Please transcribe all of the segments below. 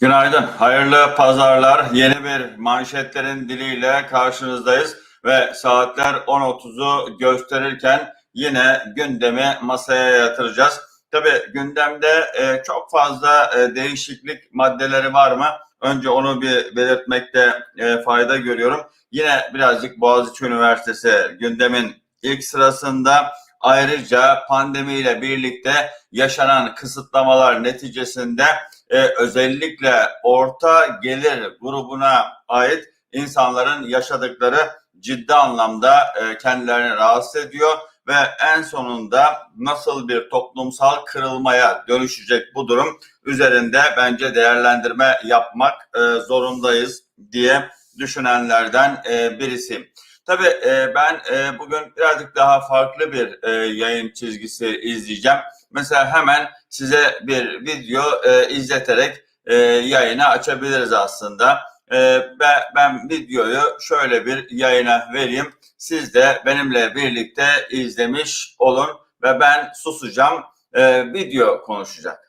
Günaydın, hayırlı pazarlar. Yeni bir manşetlerin diliyle karşınızdayız ve saatler 10.30'u gösterirken yine gündemi masaya yatıracağız. Tabii gündemde e, çok fazla e, değişiklik maddeleri var mı? Önce onu bir belirtmekte e, fayda görüyorum. Yine birazcık Boğaziçi Üniversitesi gündemin ilk sırasında. Ayrıca pandemiyle birlikte yaşanan kısıtlamalar neticesinde e, özellikle orta gelir grubuna ait insanların yaşadıkları ciddi anlamda e, kendilerini rahatsız ediyor ve en sonunda nasıl bir toplumsal kırılmaya dönüşecek bu durum üzerinde bence değerlendirme yapmak e, zorundayız diye düşünenlerden e, birisiyim. Tabii e, ben e, bugün birazcık daha farklı bir e, yayın çizgisi izleyeceğim. Mesela hemen size bir video e, izleterek e, yayını açabiliriz aslında. E, ben, ben videoyu şöyle bir yayına vereyim. Siz de benimle birlikte izlemiş olun ve ben susacağım. E, video konuşacak.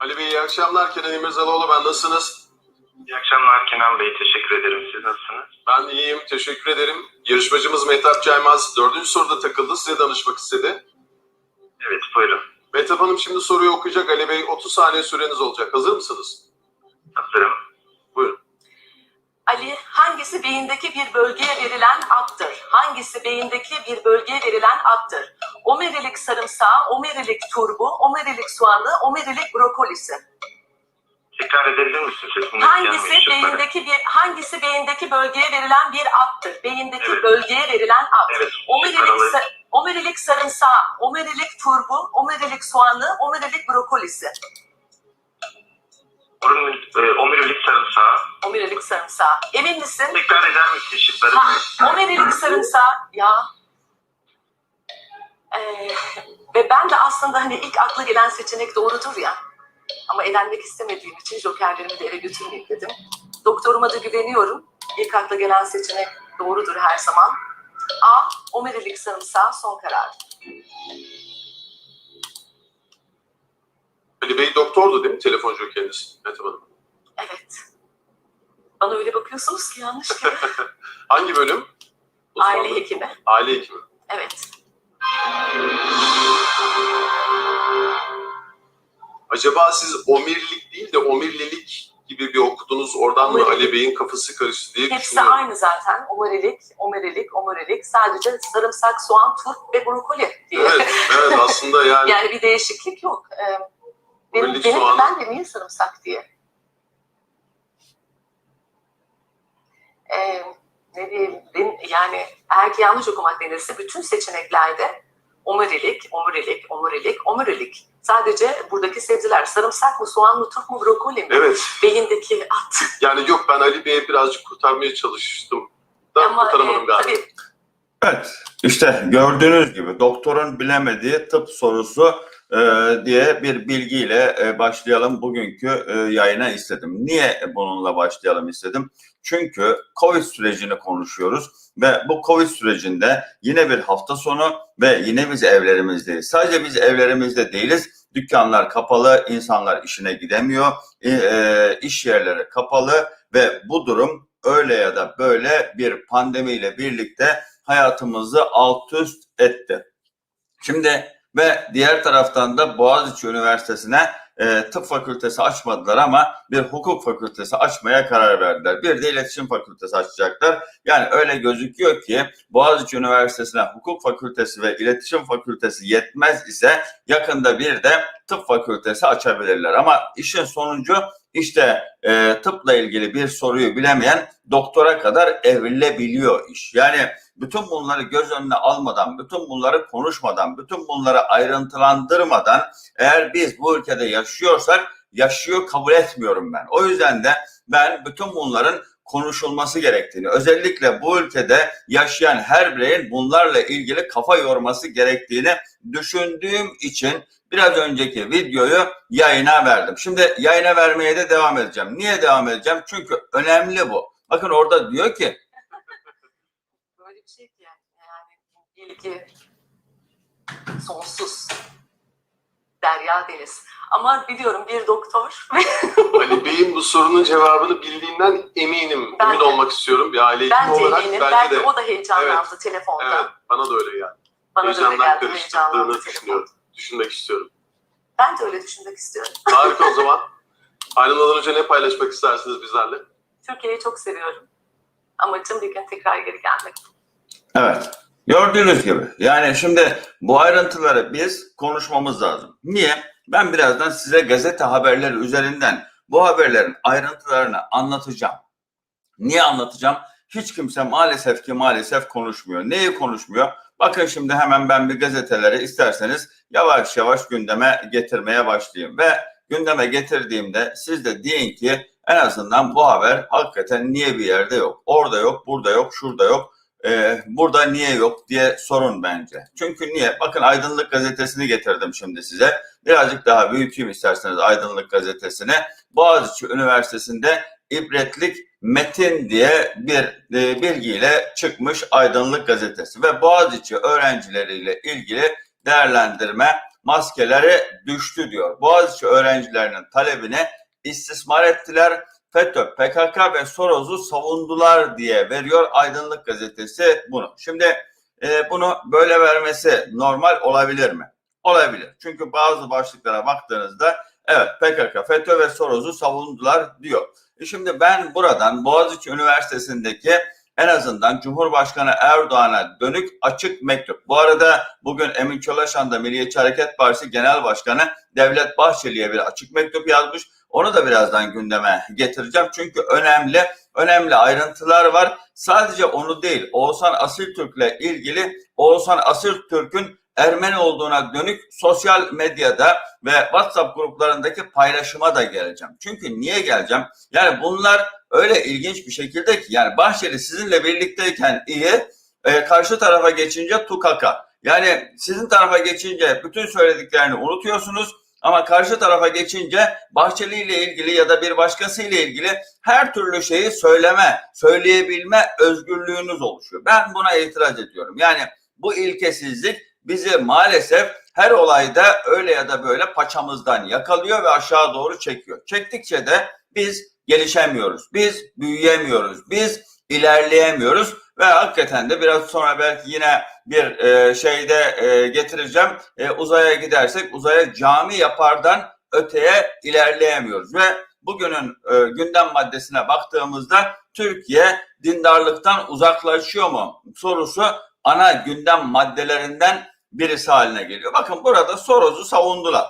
Ali Bey iyi akşamlar. Kenan İmirzalıoğlu ben. Nasılsınız? İyi akşamlar Kenan Bey. Teşekkür ederim. Siz nasılsınız? Ben iyiyim. Teşekkür ederim. Yarışmacımız Mehtap Caymaz dördüncü soruda takıldı. Size danışmak istedi. Evet buyurun. Mehtap Hanım şimdi soruyu okuyacak. Ali Bey 30 saniye süreniz olacak. Hazır mısınız? Hazırım. Buyurun. Ali, hangisi beyindeki bir bölgeye verilen addır? Hangisi beyindeki bir bölgeye verilen addır? Omerilik sarımsağı, omerilik turbu, omerilik soğanı, omerilik brokolisi. Tekrar edebilir misin sesini? Hangisi beyindeki bir hangisi beyindeki bölgeye verilen bir addır? Beyindeki Evet. bölgeye verilen ad. Evet. Omerilik, Aralı- sa- omerilik sarımsağı, omerilik turbu, omerilik soğanı, omerilik brokolisi. Omurilik, e, omurilik sarımsağı. Omerilik sarımsağı. Emin misin? Tekrar eder misin şıkları? Ha, omerilik sarımsağı ya. Ee, ve ben de aslında hani ilk akla gelen seçenek doğrudur ya. Ama elenmek istemediğim için jokerlerimi de eve götürmeyeyim dedim. Doktoruma da güveniyorum. İlk akla gelen seçenek doğrudur her zaman. A. Omerilik sarımsağı son karar. Ali Bey doktordu değil mi telefon jokeriniz Mehtap Hanım? Evet. Bana öyle bakıyorsunuz ki yanlış gibi. Hangi bölüm? Aile hekimi. Aile hekimi. Evet. Acaba siz omirlik değil de omirlilik gibi bir okudunuz. Oradan mı Omurilik. Ali Bey'in kafası karıştı diye Hepsi düşünüyorum. aynı zaten. Omerilik, omerilik, omerilik. Sadece sarımsak, soğan, turp ve brokoli diye. Evet, evet aslında yani, Yani bir değişiklik yok. Ee, benim, Omerilik benim soğan. ben de niye sarımsak diye. Ee, ne diyeyim, benim- yani eğer ki yanlış okumak denirse bütün seçeneklerde omurilik, omurilik, omurilik, omurilik. Sadece buradaki sebzeler sarımsak mı, soğan mı, turp mu, brokoli mi? evet Beyindeki at. yani yok ben Ali Bey'e birazcık kurtarmaya çalıştım. Da Ama kurtaramadım e, galiba. tabii Evet, işte gördüğünüz gibi doktorun bilemediği tıp sorusu diye bir bilgiyle e, başlayalım bugünkü e, yayına istedim. Niye bununla başlayalım istedim? Çünkü Covid sürecini konuşuyoruz ve bu Covid sürecinde yine bir hafta sonu ve yine biz evlerimizdeyiz. Sadece biz evlerimizde değiliz. Dükkanlar kapalı, insanlar işine gidemiyor, e, e, iş yerleri kapalı ve bu durum öyle ya da böyle bir pandemiyle birlikte hayatımızı alt üst etti. Şimdi ve diğer taraftan da Boğaziçi Üniversitesi'ne e, tıp fakültesi açmadılar ama bir hukuk fakültesi açmaya karar verdiler. Bir de iletişim fakültesi açacaklar. Yani öyle gözüküyor ki Boğaziçi Üniversitesi'ne hukuk fakültesi ve iletişim fakültesi yetmez ise yakında bir de tıp fakültesi açabilirler. Ama işin sonucu işte e, tıpla ilgili bir soruyu bilemeyen doktora kadar evrilebiliyor iş. Yani bütün bunları göz önüne almadan, bütün bunları konuşmadan, bütün bunları ayrıntılandırmadan eğer biz bu ülkede yaşıyorsak yaşıyor kabul etmiyorum ben. O yüzden de ben bütün bunların konuşulması gerektiğini, özellikle bu ülkede yaşayan her bireyin bunlarla ilgili kafa yorması gerektiğini düşündüğüm için biraz önceki videoyu yayına verdim. Şimdi yayına vermeye de devam edeceğim. Niye devam edeceğim? Çünkü önemli bu. Bakın orada diyor ki böyle bir şey ki yani bilgi sonsuz derya Deniz. Ama biliyorum bir doktor Ali Bey'in bu sorunun cevabını bildiğinden eminim. Ben Emin de. olmak istiyorum. Bir aile de olarak eminim. bence Belki de. o da heyecanlandı telefonda. Evet, bana da öyle geldi. Bana da öyle Heyecandan geldi. karıştırdığını Heyecanlandı telefon. Düşünmek istiyorum. Ben de öyle düşünmek istiyorum. Harika o zaman. Ayrılmadan önce ne paylaşmak istersiniz bizlerle? Türkiye'yi çok seviyorum. Amacım bir gün tekrar geri gelmek. Evet. Gördüğünüz gibi. Yani şimdi bu ayrıntıları biz konuşmamız lazım. Niye? Ben birazdan size gazete haberleri üzerinden bu haberlerin ayrıntılarını anlatacağım. Niye anlatacağım? Hiç kimse maalesef ki maalesef konuşmuyor. Neyi konuşmuyor? Bakın şimdi hemen ben bir gazeteleri isterseniz yavaş yavaş gündeme getirmeye başlayayım. Ve gündeme getirdiğimde siz de deyin ki en azından bu haber hakikaten niye bir yerde yok? Orada yok, burada yok, şurada yok. Ee, burada niye yok diye sorun bence. Çünkü niye? Bakın Aydınlık Gazetesi'ni getirdim şimdi size. Birazcık daha büyüteyim isterseniz Aydınlık Gazetesi'ni. Boğaziçi Üniversitesi'nde ibretlik metin diye bir e, bilgiyle çıkmış Aydınlık Gazetesi ve Boğaziçi öğrencileriyle ilgili değerlendirme maskeleri düştü diyor. Boğaziçi öğrencilerinin talebini istismar ettiler. FETÖ, PKK ve Soros'u savundular diye veriyor Aydınlık Gazetesi bunu. Şimdi e, bunu böyle vermesi normal olabilir mi? Olabilir. Çünkü bazı başlıklara baktığınızda evet PKK, FETÖ ve Soros'u savundular diyor. E Şimdi ben buradan Boğaziçi Üniversitesi'ndeki en azından Cumhurbaşkanı Erdoğan'a dönük açık mektup. Bu arada bugün Emin Çolaşan da Milliyetçi Hareket Partisi Genel Başkanı Devlet Bahçeli'ye bir açık mektup yazmış. Onu da birazdan gündeme getireceğim. Çünkü önemli, önemli ayrıntılar var. Sadece onu değil, Oğuzhan Asıltürk'le ilgili Oğuzhan Asıltürk'ün Ermeni olduğuna dönük sosyal medyada ve WhatsApp gruplarındaki paylaşıma da geleceğim. Çünkü niye geleceğim? Yani bunlar öyle ilginç bir şekilde ki yani Bahçeli sizinle birlikteyken iyi, e, karşı tarafa geçince tukaka. Yani sizin tarafa geçince bütün söylediklerini unutuyorsunuz ama karşı tarafa geçince Bahçeli ile ilgili ya da bir başkası ile ilgili her türlü şeyi söyleme, söyleyebilme özgürlüğünüz oluşuyor. Ben buna itiraz ediyorum. Yani bu ilkesizlik bizi maalesef her olayda öyle ya da böyle paçamızdan yakalıyor ve aşağı doğru çekiyor. Çektikçe de biz gelişemiyoruz, biz büyüyemiyoruz, biz ilerleyemiyoruz ve hakikaten de biraz sonra belki yine bir e, şeyde e, getireceğim. E, uzaya gidersek uzaya cami yapardan öteye ilerleyemiyoruz ve bugünün e, gündem maddesine baktığımızda Türkiye dindarlıktan uzaklaşıyor mu sorusu ana gündem maddelerinden birisi haline geliyor. Bakın burada Soros'u savundular.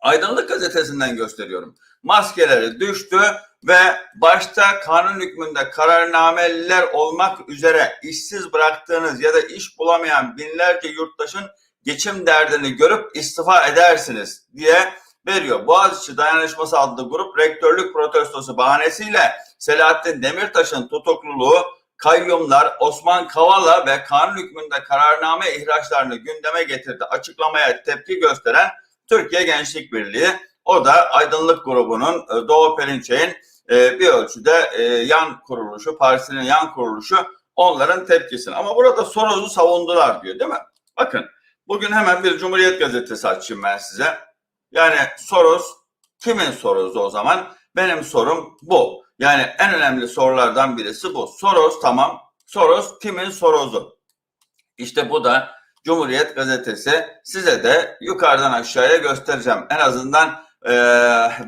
Aydınlık gazetesinden gösteriyorum. Maskeleri düştü ve başta kanun hükmünde kararnameliler olmak üzere işsiz bıraktığınız ya da iş bulamayan binlerce yurttaşın geçim derdini görüp istifa edersiniz diye veriyor. Boğaziçi Dayanışması adlı grup rektörlük protestosu bahanesiyle Selahattin Demirtaş'ın tutukluluğu kayyumlar Osman Kavala ve kanun hükmünde kararname ihraçlarını gündeme getirdi. Açıklamaya tepki gösteren Türkiye Gençlik Birliği o da Aydınlık grubunun e, Doğu Perinçek'in e, bir ölçüde e, yan kuruluşu, partisinin yan kuruluşu onların tepkisini. Ama burada Soros'u savundular diyor değil mi? Bakın bugün hemen bir Cumhuriyet Gazetesi açayım ben size. Yani Soros kimin Soros'u o zaman? Benim sorum bu. Yani en önemli sorulardan birisi bu. Soros tamam. Soros kimin Soros'u? İşte bu da Cumhuriyet Gazetesi. Size de yukarıdan aşağıya göstereceğim. En azından e,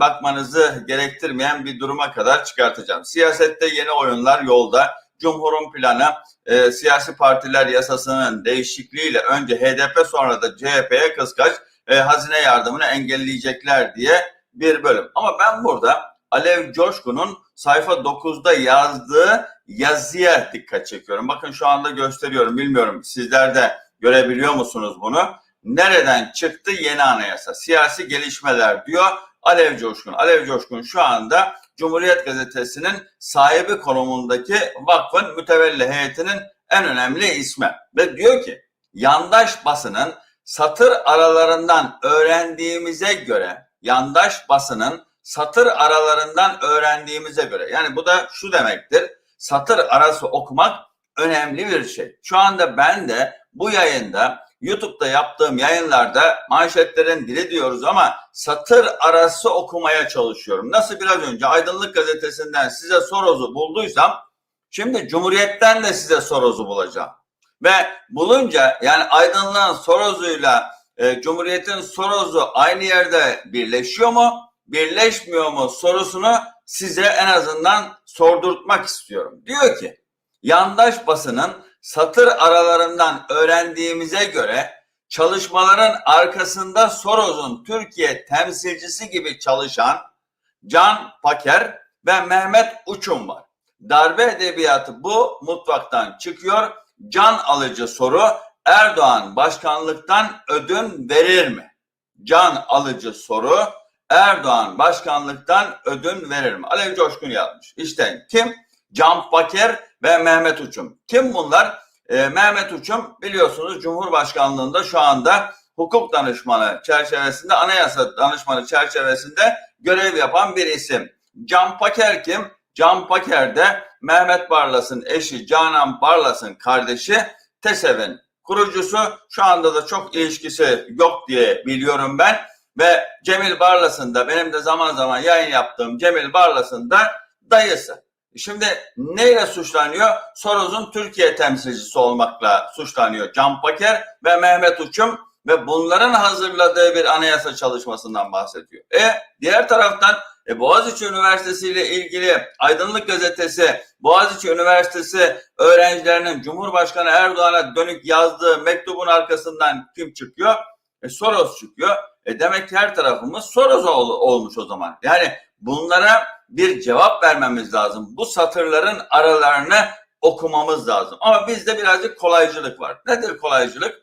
bakmanızı gerektirmeyen bir duruma kadar çıkartacağım. Siyasette yeni oyunlar yolda. Cumhur'un planı e, siyasi partiler yasasının değişikliğiyle önce HDP sonra da CHP'ye kıskaç e, hazine yardımını engelleyecekler diye bir bölüm. Ama ben burada Alev Coşkun'un sayfa 9'da yazdığı yazıya dikkat çekiyorum. Bakın şu anda gösteriyorum. Bilmiyorum sizler de görebiliyor musunuz bunu? Nereden çıktı yeni anayasa? Siyasi gelişmeler diyor Alev Coşkun. Alev Coşkun şu anda Cumhuriyet Gazetesi'nin sahibi konumundaki vakfın mütevelli heyetinin en önemli ismi. Ve diyor ki yandaş basının satır aralarından öğrendiğimize göre yandaş basının satır aralarından öğrendiğimize göre yani bu da şu demektir satır arası okumak önemli bir şey. Şu anda ben de bu yayında YouTube'da yaptığım yayınlarda manşetlerin dili diyoruz ama satır arası okumaya çalışıyorum. Nasıl biraz önce Aydınlık Gazetesi'nden size Soros'u bulduysam şimdi Cumhuriyet'ten de size Soros'u bulacağım. Ve bulunca yani Aydınlığın Soros'uyla e, Cumhuriyet'in Soros'u aynı yerde birleşiyor mu, birleşmiyor mu sorusunu size en azından sordurtmak istiyorum. Diyor ki yandaş basının satır aralarından öğrendiğimize göre çalışmaların arkasında Soros'un Türkiye temsilcisi gibi çalışan Can Paker ve Mehmet Uçum var. Darbe edebiyatı bu mutfaktan çıkıyor. Can alıcı soru Erdoğan başkanlıktan ödün verir mi? Can alıcı soru Erdoğan başkanlıktan ödün verir mi? Alev Coşkun yazmış. İşte kim? Can Paker ve Mehmet Uçum. Kim bunlar? Ee, Mehmet Uçum biliyorsunuz Cumhurbaşkanlığında şu anda hukuk danışmanı çerçevesinde, anayasa danışmanı çerçevesinde görev yapan bir isim. Can Paker kim? Can Paker de Mehmet Barlas'ın eşi Canan Barlas'ın kardeşi TESEV'in kurucusu. Şu anda da çok ilişkisi yok diye biliyorum ben. Ve Cemil Barlas'ın da benim de zaman zaman yayın yaptığım Cemil Barlas'ın da dayısı. Şimdi neyle suçlanıyor? Soros'un Türkiye temsilcisi olmakla suçlanıyor Can Paker ve Mehmet Uçum ve bunların hazırladığı bir anayasa çalışmasından bahsediyor. E diğer taraftan e, Boğaziçi Üniversitesi ile ilgili Aydınlık Gazetesi, Boğaziçi Üniversitesi öğrencilerinin Cumhurbaşkanı Erdoğan'a dönük yazdığı mektubun arkasından kim çıkıyor? E, Soros çıkıyor. E, demek ki her tarafımız Soros ol, olmuş o zaman. Yani bunlara bir cevap vermemiz lazım. Bu satırların aralarını okumamız lazım. Ama bizde birazcık kolaycılık var. Nedir kolaycılık?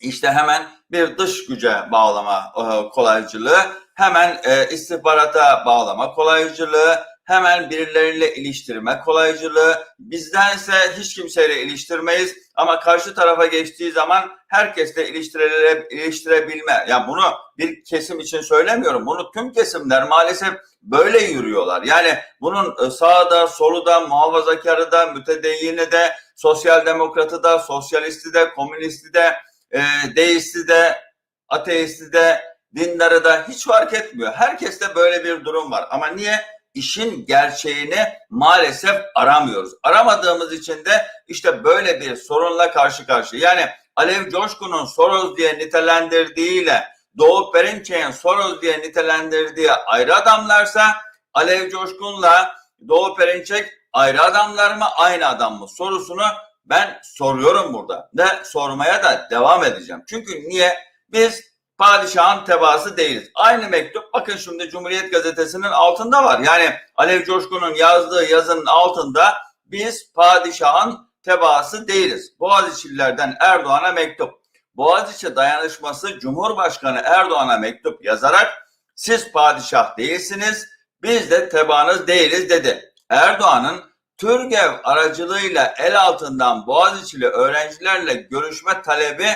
İşte hemen bir dış güce bağlama e, kolaycılığı, hemen e, istihbarata bağlama kolaycılığı, hemen birileriyle iliştirme kolaycılığı. Bizdense hiç kimseyle iliştirmeyiz ama karşı tarafa geçtiği zaman herkesle iliştire, iliştirebilme. Yani bunu bir kesim için söylemiyorum. Bunu tüm kesimler maalesef böyle yürüyorlar. Yani bunun e, sağda, solu da, muhafazakarı da, mütedeyyini de, sosyal demokratı da, sosyalisti de, komünisti de, e, deisti de, ateisti de, dindarı da hiç fark etmiyor. Herkeste böyle bir durum var. Ama niye? İşin gerçeğini maalesef aramıyoruz. Aramadığımız için de işte böyle bir sorunla karşı karşıya. Yani Alev Coşkun'un Soros diye nitelendirdiğiyle Doğu Perinçek'in Soros diye nitelendirdiği ayrı adamlarsa Alev Coşkun'la Doğu Perinçek ayrı adamlar mı aynı adam mı sorusunu ben soruyorum burada ve sormaya da devam edeceğim. Çünkü niye? Biz padişahın tebaası değiliz. Aynı mektup bakın şimdi Cumhuriyet Gazetesi'nin altında var. Yani Alev Coşkun'un yazdığı yazının altında biz padişahın tebaası değiliz. Boğaziçi'lilerden Erdoğan'a mektup. Boğaziçi dayanışması Cumhurbaşkanı Erdoğan'a mektup yazarak siz padişah değilsiniz, biz de tebaanız değiliz dedi. Erdoğan'ın TÜRGEV aracılığıyla el altından Boğaziçi'li öğrencilerle görüşme talebi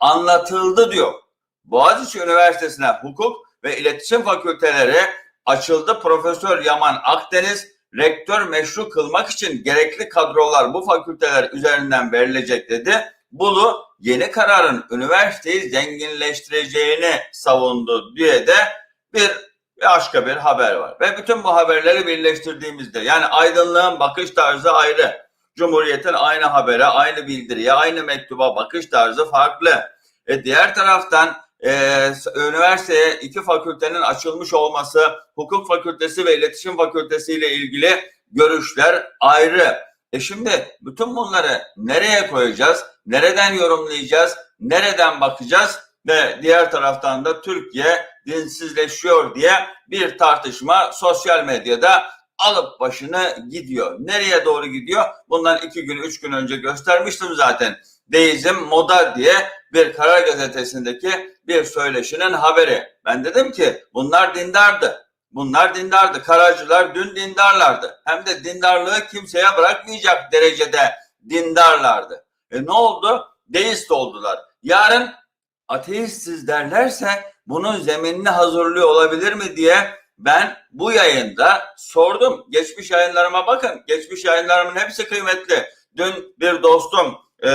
anlatıldı diyor. Boğaziçi Üniversitesi'ne hukuk ve iletişim fakülteleri açıldı. Profesör Yaman Akdeniz rektör meşru kılmak için gerekli kadrolar bu fakülteler üzerinden verilecek dedi. Bulu yeni kararın üniversiteyi zenginleştireceğini savundu diye de bir başka bir haber var. Ve bütün bu haberleri birleştirdiğimizde yani aydınlığın bakış tarzı ayrı. Cumhuriyet'in aynı habere, aynı bildiriye, aynı mektuba bakış tarzı farklı. E diğer taraftan e, üniversiteye iki fakültenin açılmış olması, hukuk fakültesi ve iletişim fakültesi ile ilgili görüşler ayrı. E şimdi bütün bunları nereye koyacağız? Nereden yorumlayacağız? Nereden bakacağız? Ve diğer taraftan da Türkiye dinsizleşiyor diye bir tartışma sosyal medyada alıp başını gidiyor. Nereye doğru gidiyor? Bundan iki gün, üç gün önce göstermiştim zaten. Deizm moda diye bir karar gazetesindeki bir söyleşinin haberi. Ben dedim ki bunlar dindardı. Bunlar dindardı. Karacılar dün dindarlardı. Hem de dindarlığı kimseye bırakmayacak derecede dindarlardı. E ne oldu? Deist oldular. Yarın ateistiz derlerse bunun zeminini hazırlıyor olabilir mi diye ben bu yayında sordum. Geçmiş yayınlarıma bakın. Geçmiş yayınlarımın hepsi kıymetli. Dün bir dostum Ee,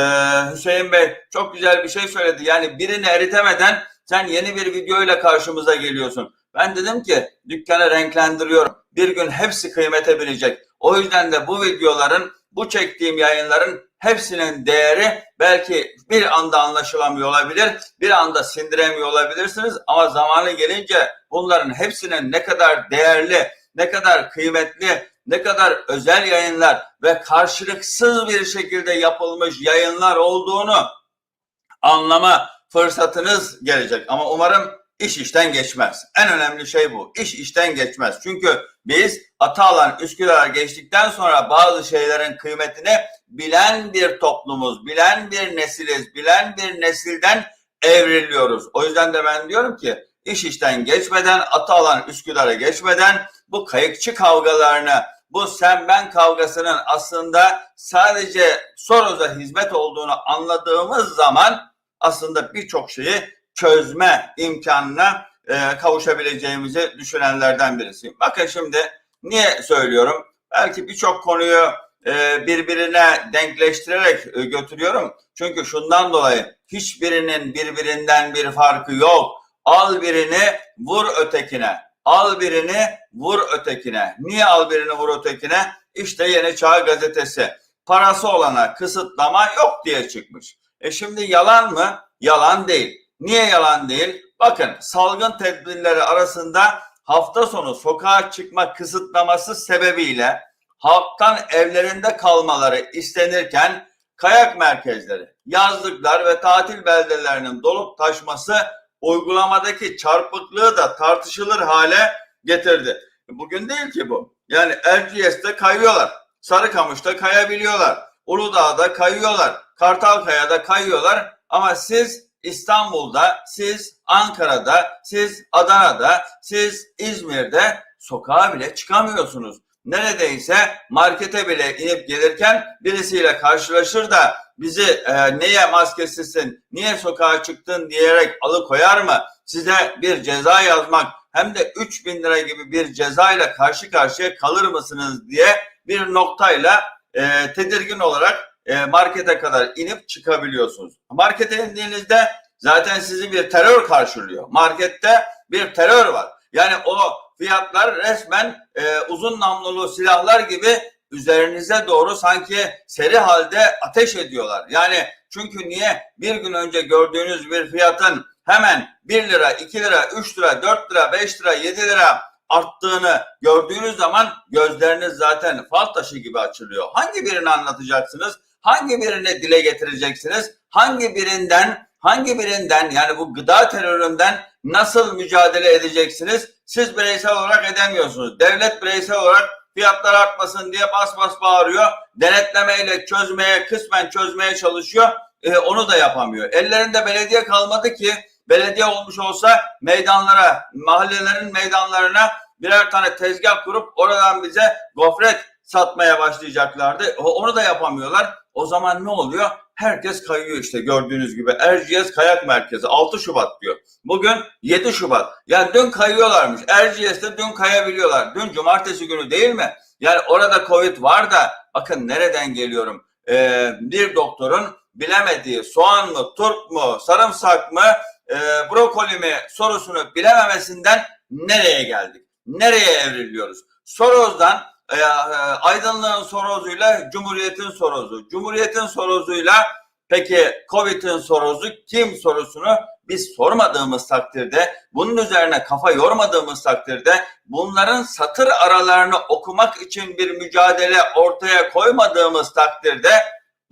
Hüseyin Bey çok güzel bir şey söyledi. Yani birini eritemeden sen yeni bir videoyla karşımıza geliyorsun. Ben dedim ki dükkanı renklendiriyorum. Bir gün hepsi kıymete binecek. O yüzden de bu videoların, bu çektiğim yayınların hepsinin değeri belki bir anda anlaşılamıyor olabilir, bir anda sindiremiyor olabilirsiniz ama zamanı gelince bunların hepsinin ne kadar değerli, ne kadar kıymetli, ne kadar özel yayınlar ve karşılıksız bir şekilde yapılmış yayınlar olduğunu anlama fırsatınız gelecek. Ama umarım iş işten geçmez. En önemli şey bu. İş işten geçmez. Çünkü biz Atalan Üsküdar geçtikten sonra bazı şeylerin kıymetini bilen bir toplumuz, bilen bir nesiliz, bilen bir nesilden evriliyoruz. O yüzden de ben diyorum ki iş işten geçmeden, Atalan Üsküdar'a geçmeden bu kayıkçı kavgalarını, bu sen ben kavgasının aslında sadece Soros'a hizmet olduğunu anladığımız zaman aslında birçok şeyi çözme imkanına e, kavuşabileceğimizi düşünenlerden birisiyim. Bakın şimdi niye söylüyorum? Belki birçok konuyu e, birbirine denkleştirerek e, götürüyorum. Çünkü şundan dolayı hiçbirinin birbirinden bir farkı yok. Al birini vur ötekine. Al birini vur ötekine. Niye al birini vur ötekine? İşte Yeni Çağ gazetesi. Parası olana kısıtlama yok diye çıkmış. E şimdi yalan mı? Yalan değil. Niye yalan değil? Bakın salgın tedbirleri arasında hafta sonu sokağa çıkma kısıtlaması sebebiyle halktan evlerinde kalmaları istenirken kayak merkezleri, yazlıklar ve tatil beldelerinin dolup taşması uygulamadaki çarpıklığı da tartışılır hale getirdi. Bugün değil ki bu. Yani Erciyes'te kayıyorlar. Sarıkamış'ta kayabiliyorlar. Uludağ'da kayıyorlar. Kartalkaya'da kayıyorlar. Ama siz İstanbul'da, siz Ankara'da, siz Adana'da, siz İzmir'de sokağa bile çıkamıyorsunuz. Neredeyse markete bile inip gelirken birisiyle karşılaşır da bizi e, neye maskesizsin, niye sokağa çıktın diyerek alıkoyar mı? Size bir ceza yazmak hem de 3000 lira gibi bir cezayla karşı karşıya kalır mısınız diye bir noktayla e, tedirgin olarak e, markete kadar inip çıkabiliyorsunuz. Markete indiğinizde zaten sizi bir terör karşılıyor. Markette bir terör var. Yani o fiyatlar resmen e, uzun namlulu silahlar gibi üzerinize doğru sanki seri halde ateş ediyorlar. Yani çünkü niye bir gün önce gördüğünüz bir fiyatın hemen 1 lira, 2 lira, 3 lira, 4 lira, 5 lira, 7 lira arttığını gördüğünüz zaman gözleriniz zaten fal taşı gibi açılıyor. Hangi birini anlatacaksınız? Hangi birini dile getireceksiniz? Hangi birinden hangi birinden yani bu gıda teröründen nasıl mücadele edeceksiniz? Siz bireysel olarak edemiyorsunuz. Devlet bireysel olarak fiyatlar artmasın diye bas bas bağırıyor. Denetlemeyle çözmeye, kısmen çözmeye çalışıyor. Ee, onu da yapamıyor. Ellerinde belediye kalmadı ki belediye olmuş olsa meydanlara, mahallelerin meydanlarına birer tane tezgah kurup oradan bize gofret satmaya başlayacaklardı. Onu da yapamıyorlar. O zaman ne oluyor? Herkes kayıyor işte gördüğünüz gibi. Erciyes Kayak Merkezi 6 Şubat diyor. Bugün 7 Şubat. Yani dün kayıyorlarmış. Erciyes'te dün kayabiliyorlar. Dün cumartesi günü değil mi? Yani orada Covid var da bakın nereden geliyorum. Ee, bir doktorun bilemediği soğan mı, turp mu, sarımsak mı, e, brokoli mi sorusunu bilememesinden nereye geldik? Nereye evriliyoruz? Soroz'dan e, e, aydınlığın sorozuyla Cumhuriyet'in sorozu. Cumhuriyet'in sorozuyla peki Covid'in sorozu kim sorusunu biz sormadığımız takdirde, bunun üzerine kafa yormadığımız takdirde, bunların satır aralarını okumak için bir mücadele ortaya koymadığımız takdirde,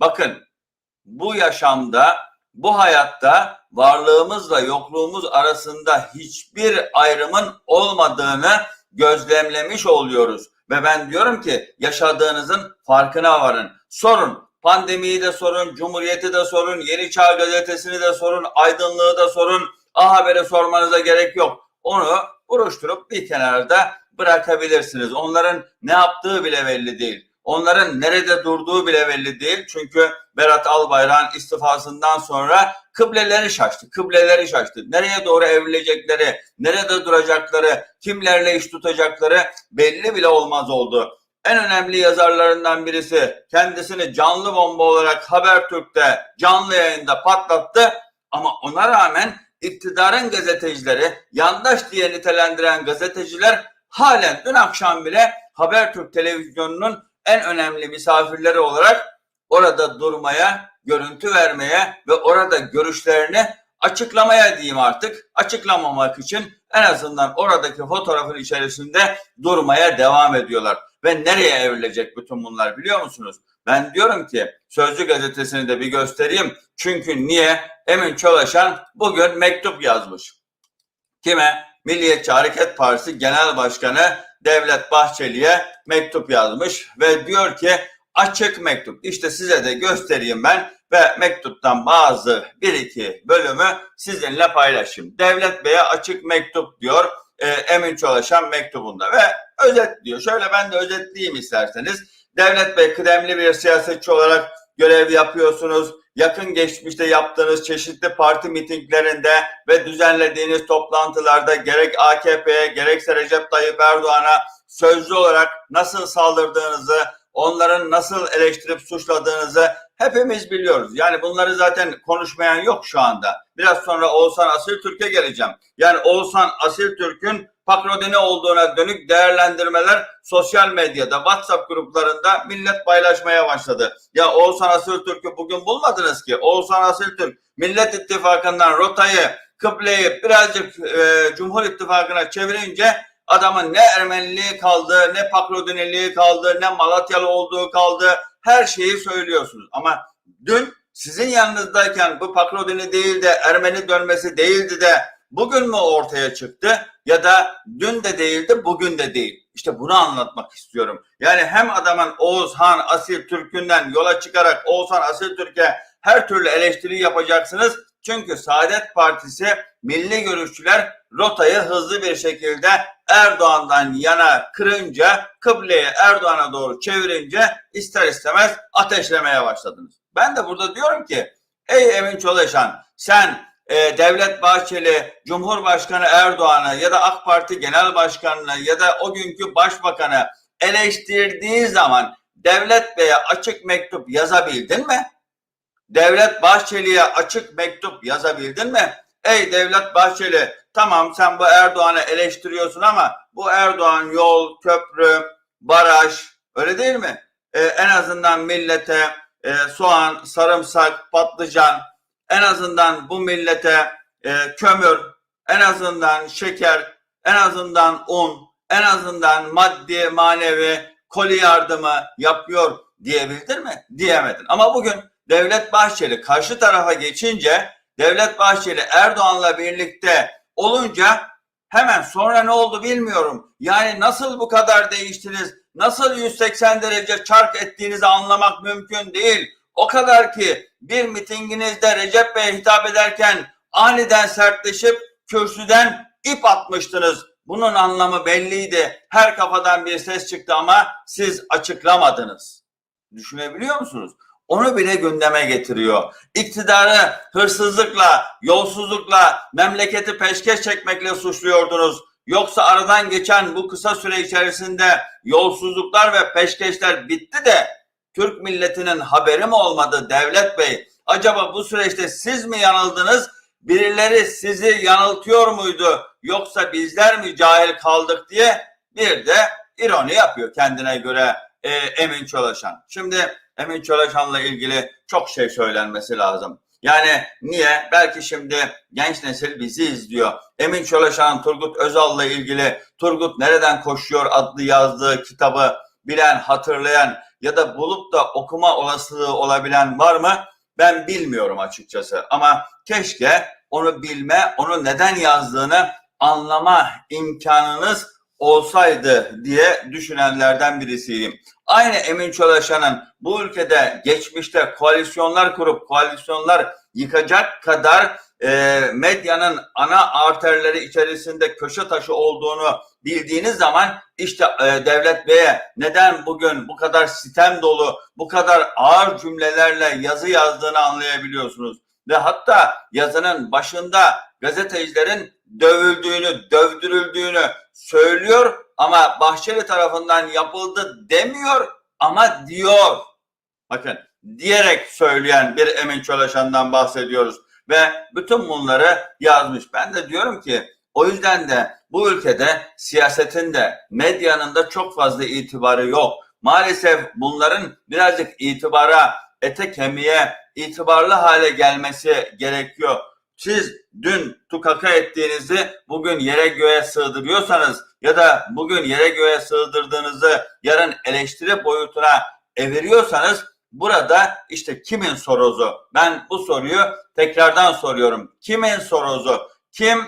bakın bu yaşamda, bu hayatta varlığımızla yokluğumuz arasında hiçbir ayrımın olmadığını gözlemlemiş oluyoruz. Ve ben diyorum ki yaşadığınızın farkına varın. Sorun. Pandemiyi de sorun, Cumhuriyeti de sorun, Yeni Çağ Gazetesi'ni de sorun, Aydınlığı da sorun. A Haber'e sormanıza gerek yok. Onu buruşturup bir kenarda bırakabilirsiniz. Onların ne yaptığı bile belli değil. Onların nerede durduğu bile belli değil. Çünkü Berat Albayrak'ın istifasından sonra kıbleleri şaştı. Kıbleleri şaştı. Nereye doğru evrilecekleri, nerede duracakları, kimlerle iş tutacakları belli bile olmaz oldu. en önemli yazarlarından birisi kendisini canlı bomba olarak Habertürk'te canlı yayında patlattı ama ona rağmen iktidarın gazetecileri yandaş diye nitelendiren gazeteciler halen dün akşam bile Habertürk televizyonunun en önemli misafirleri olarak orada durmaya, görüntü vermeye ve orada görüşlerini açıklamaya diyeyim artık açıklamamak için en azından oradaki fotoğrafın içerisinde durmaya devam ediyorlar. Ve nereye evrilecek bütün bunlar biliyor musunuz? Ben diyorum ki Sözcü gazetesini de bir göstereyim. Çünkü niye? Emin Çolaşan bugün mektup yazmış. Kime? Milliyetçi Hareket Partisi Genel Başkanı Devlet Bahçeli'ye mektup yazmış ve diyor ki açık mektup. İşte size de göstereyim ben ve mektuptan bazı bir iki bölümü sizinle paylaşayım. Devlet Bey'e açık mektup diyor e, Emin Çolaşan mektubunda ve özet diyor. Şöyle ben de özetleyeyim isterseniz. Devlet Bey kıdemli bir siyasetçi olarak görev yapıyorsunuz. Yakın geçmişte yaptığınız çeşitli parti mitinglerinde ve düzenlediğiniz toplantılarda gerek AKP'ye gerekse Recep Tayyip Erdoğan'a sözlü olarak nasıl saldırdığınızı, onların nasıl eleştirip suçladığınızı hepimiz biliyoruz. Yani bunları zaten konuşmayan yok şu anda. Biraz sonra Oğuzhan Asiltürk'e geleceğim. Yani Oğuzhan Asiltürk'ün pakrodini olduğuna dönük değerlendirmeler sosyal medyada, WhatsApp gruplarında millet paylaşmaya başladı. Ya Oğuzhan Asiltürk'ü bugün bulmadınız ki. Oğuzhan Asiltürk Millet İttifakı'ndan rotayı, kıbleyi birazcık e, Cumhur İttifakı'na çevirince adamın ne Ermeniliği kaldı, ne pakrodiniliği kaldı, ne Malatyalı olduğu kaldı. Her şeyi söylüyorsunuz. Ama dün sizin yanınızdayken bu pakrodini değil de Ermeni dönmesi değildi de bugün mü ortaya çıktı ya da dün de değildi bugün de değil. İşte bunu anlatmak istiyorum. Yani hem adamın Oğuzhan Asil Türk'ünden yola çıkarak Oğuzhan Asil Türk'e her türlü eleştiri yapacaksınız. Çünkü Saadet Partisi milli görüşçüler rotayı hızlı bir şekilde Erdoğan'dan yana kırınca kıbleyi Erdoğan'a doğru çevirince ister istemez ateşlemeye başladınız. Ben de burada diyorum ki ey Emin Çolaşan sen e, Devlet Bahçeli, Cumhurbaşkanı Erdoğan'ı ya da AK Parti Genel Başkanı'nı ya da o günkü Başbakan'ı eleştirdiği zaman Devlet Bey'e açık mektup yazabildin mi? Devlet Bahçeli'ye açık mektup yazabildin mi? Ey Devlet Bahçeli tamam sen bu Erdoğan'ı eleştiriyorsun ama bu Erdoğan yol, köprü, baraj öyle değil mi? Ee, en azından millete e, soğan, sarımsak, patlıcan en azından bu millete e, kömür, en azından şeker, en azından un, en azından maddi, manevi koli yardımı yapıyor diyebildin mi? Diyemedin. Ama bugün Devlet Bahçeli karşı tarafa geçince Devlet Bahçeli Erdoğan'la birlikte olunca hemen sonra ne oldu bilmiyorum. Yani nasıl bu kadar değiştiniz? Nasıl 180 derece çark ettiğinizi anlamak mümkün değil. O kadar ki bir mitinginizde Recep Bey'e hitap ederken aniden sertleşip kürsüden ip atmıştınız. Bunun anlamı belliydi. Her kafadan bir ses çıktı ama siz açıklamadınız. Düşünebiliyor musunuz? Onu bile gündeme getiriyor. İktidarı hırsızlıkla, yolsuzlukla, memleketi peşkeş çekmekle suçluyordunuz. Yoksa aradan geçen bu kısa süre içerisinde yolsuzluklar ve peşkeşler bitti de Türk milletinin haberi mi olmadı Devlet Bey? Acaba bu süreçte siz mi yanıldınız? Birileri sizi yanıltıyor muydu? Yoksa bizler mi cahil kaldık diye bir de ironi yapıyor kendine göre e, Emin Çolaşan. Şimdi Emin Çolaşan'la ilgili çok şey söylenmesi lazım. Yani niye? Belki şimdi genç nesil bizi izliyor. Emin Çolaşan, Turgut Özal'la ilgili Turgut Nereden Koşuyor adlı yazdığı kitabı bilen, hatırlayan ya da bulup da okuma olasılığı olabilen var mı? Ben bilmiyorum açıkçası ama keşke onu bilme, onu neden yazdığını anlama imkanınız olsaydı diye düşünenlerden birisiyim. Aynı Emin Çolaşan'ın bu ülkede geçmişte koalisyonlar kurup koalisyonlar yıkacak kadar e, medyanın ana arterleri içerisinde köşe taşı olduğunu bildiğiniz zaman işte e, Devlet Bey'e neden bugün bu kadar sitem dolu, bu kadar ağır cümlelerle yazı yazdığını anlayabiliyorsunuz. Ve hatta yazının başında gazetecilerin dövüldüğünü, dövdürüldüğünü söylüyor ama Bahçeli tarafından yapıldı demiyor ama diyor. Bakın diyerek söyleyen bir Emin Çolaşan'dan bahsediyoruz ve bütün bunları yazmış. Ben de diyorum ki o yüzden de bu ülkede siyasetin de medyanın da çok fazla itibarı yok. Maalesef bunların birazcık itibara, ete kemiğe, itibarlı hale gelmesi gerekiyor. Siz dün tukaka ettiğinizi bugün yere göğe sığdırıyorsanız ya da bugün yere göğe sığdırdığınızı yarın eleştiri boyutuna eviriyorsanız burada işte kimin sorozu? Ben bu soruyu tekrardan soruyorum. Kimin sorozu? Kim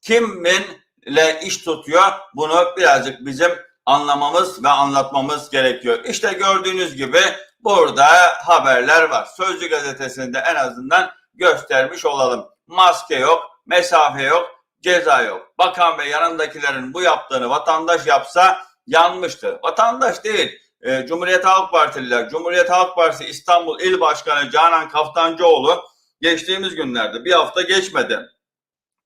kiminle iş tutuyor? Bunu birazcık bizim anlamamız ve anlatmamız gerekiyor. İşte gördüğünüz gibi burada haberler var. Sözcü gazetesinde en azından göstermiş olalım. Maske yok, mesafe yok, ceza yok. Bakan ve yanındakilerin bu yaptığını vatandaş yapsa yanmıştı. Vatandaş değil. e, Cumhuriyet Halk Partililer, Cumhuriyet Halk Partisi İstanbul İl Başkanı Canan Kaftancıoğlu geçtiğimiz günlerde bir hafta geçmedi.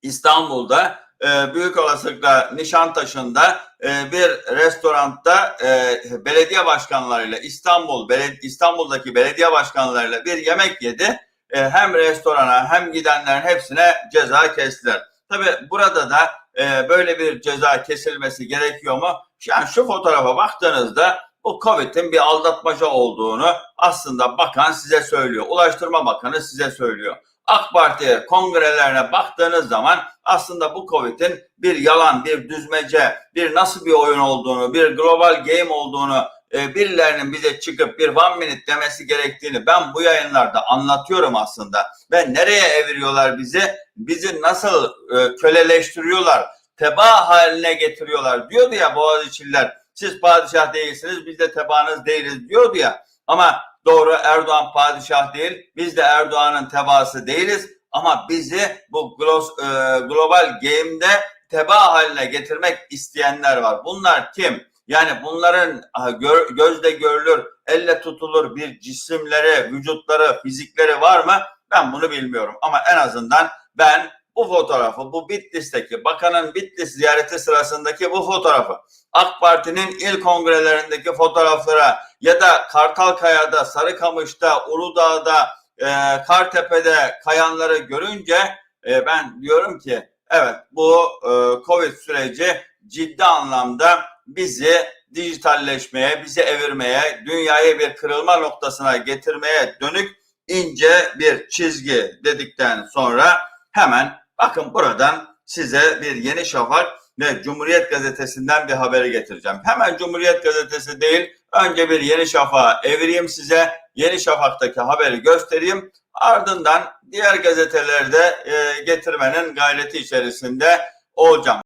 İstanbul'da e, büyük olasılıkla Nişantaşı'nda e, bir restoranda e, belediye başkanlarıyla İstanbul beled- İstanbul'daki belediye başkanlarıyla bir yemek yedi. E, hem restorana hem gidenlerin hepsine ceza kestiler. Tabi burada da böyle bir ceza kesilmesi gerekiyor mu? Yani şu fotoğrafa baktığınızda bu Covid'in bir aldatmaca olduğunu aslında bakan size söylüyor. Ulaştırma Bakanı size söylüyor. AK Parti kongrelerine baktığınız zaman aslında bu Covid'in bir yalan, bir düzmece, bir nasıl bir oyun olduğunu, bir global game olduğunu e, birilerinin bize çıkıp bir one minute demesi gerektiğini ben bu yayınlarda anlatıyorum aslında. Ve nereye eviriyorlar bizi? Bizi nasıl e, köleleştiriyorlar, teba haline getiriyorlar diyordu ya Boğaziçi'liler. Siz padişah değilsiniz, biz de tebaanız değiliz diyordu ya. Ama doğru Erdoğan padişah değil, biz de Erdoğan'ın tebaası değiliz. Ama bizi bu e, global game'de teba haline getirmek isteyenler var. Bunlar kim? Yani bunların gör, gözle görülür, elle tutulur bir cisimleri, vücutları, fizikleri var mı? Ben bunu bilmiyorum. Ama en azından ben bu fotoğrafı, bu Bitlis'teki bakanın Bitlis ziyareti sırasındaki bu fotoğrafı, AK Parti'nin il kongrelerindeki fotoğraflara ya da Kartalkaya'da, Sarıkamış'ta, Uludağ'da, e, Kartepe'de kayanları görünce e, ben diyorum ki evet bu e, Covid süreci ciddi anlamda bizi dijitalleşmeye, bizi evirmeye, dünyayı bir kırılma noktasına getirmeye dönük ince bir çizgi dedikten sonra hemen bakın buradan size bir Yeni Şafak ve Cumhuriyet Gazetesi'nden bir haberi getireceğim. Hemen Cumhuriyet Gazetesi değil, önce bir Yeni Şafak'a evireyim size. Yeni Şafak'taki haberi göstereyim. Ardından diğer gazetelerde e, getirmenin gayreti içerisinde olacağım.